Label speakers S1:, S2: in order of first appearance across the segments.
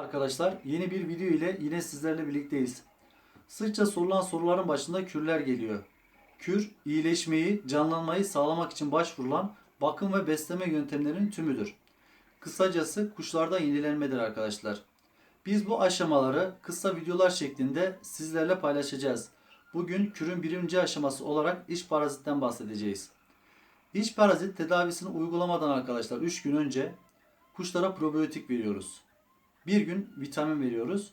S1: Arkadaşlar yeni bir video ile yine sizlerle birlikteyiz. Sıkça sorulan soruların başında kürler geliyor. Kür, iyileşmeyi, canlanmayı sağlamak için başvurulan bakım ve besleme yöntemlerinin tümüdür. Kısacası kuşlarda yenilenmedir arkadaşlar. Biz bu aşamaları kısa videolar şeklinde sizlerle paylaşacağız. Bugün kürün birinci aşaması olarak iç parazitten bahsedeceğiz. İç parazit tedavisini uygulamadan arkadaşlar 3 gün önce kuşlara probiyotik veriyoruz. Bir gün vitamin veriyoruz.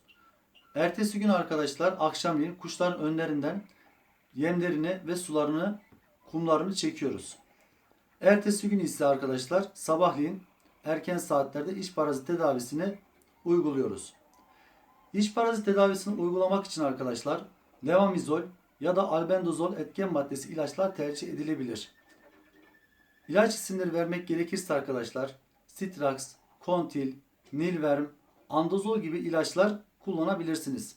S1: Ertesi gün arkadaşlar akşamleyin kuşların önlerinden yemlerini ve sularını, kumlarını çekiyoruz. Ertesi gün ise arkadaşlar sabahleyin erken saatlerde iç parazit tedavisini uyguluyoruz. İç parazit tedavisini uygulamak için arkadaşlar levamizol ya da albendazol etken maddesi ilaçlar tercih edilebilir. İlaç isimleri vermek gerekirse arkadaşlar Citrax, Kontil, Nilverm, Andozol gibi ilaçlar kullanabilirsiniz.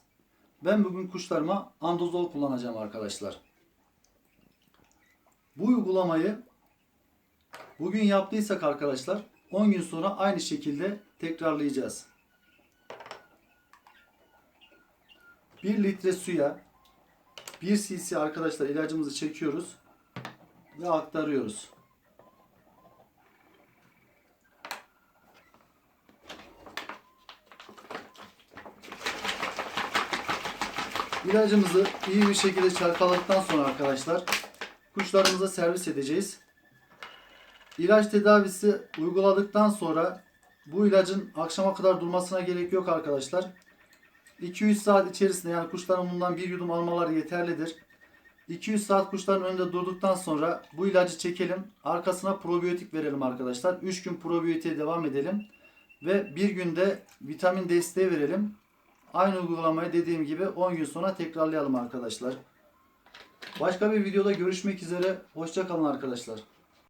S1: Ben bugün kuşlarıma Andozol kullanacağım arkadaşlar. Bu uygulamayı bugün yaptıysak arkadaşlar 10 gün sonra aynı şekilde tekrarlayacağız. 1 litre suya 1 cc arkadaşlar ilacımızı çekiyoruz ve aktarıyoruz. İlacımızı iyi bir şekilde çalkaladıktan sonra arkadaşlar kuşlarımıza servis edeceğiz. İlaç tedavisi uyguladıktan sonra bu ilacın akşama kadar durmasına gerek yok arkadaşlar. 200 saat içerisinde yani kuşların bundan bir yudum almaları yeterlidir. 200 saat kuşların önünde durduktan sonra bu ilacı çekelim. Arkasına probiyotik verelim arkadaşlar. 3 gün probiyotiğe devam edelim. Ve bir günde vitamin desteği verelim. Aynı uygulamayı dediğim gibi 10 gün sonra tekrarlayalım arkadaşlar. Başka bir videoda görüşmek üzere. Hoşçakalın arkadaşlar.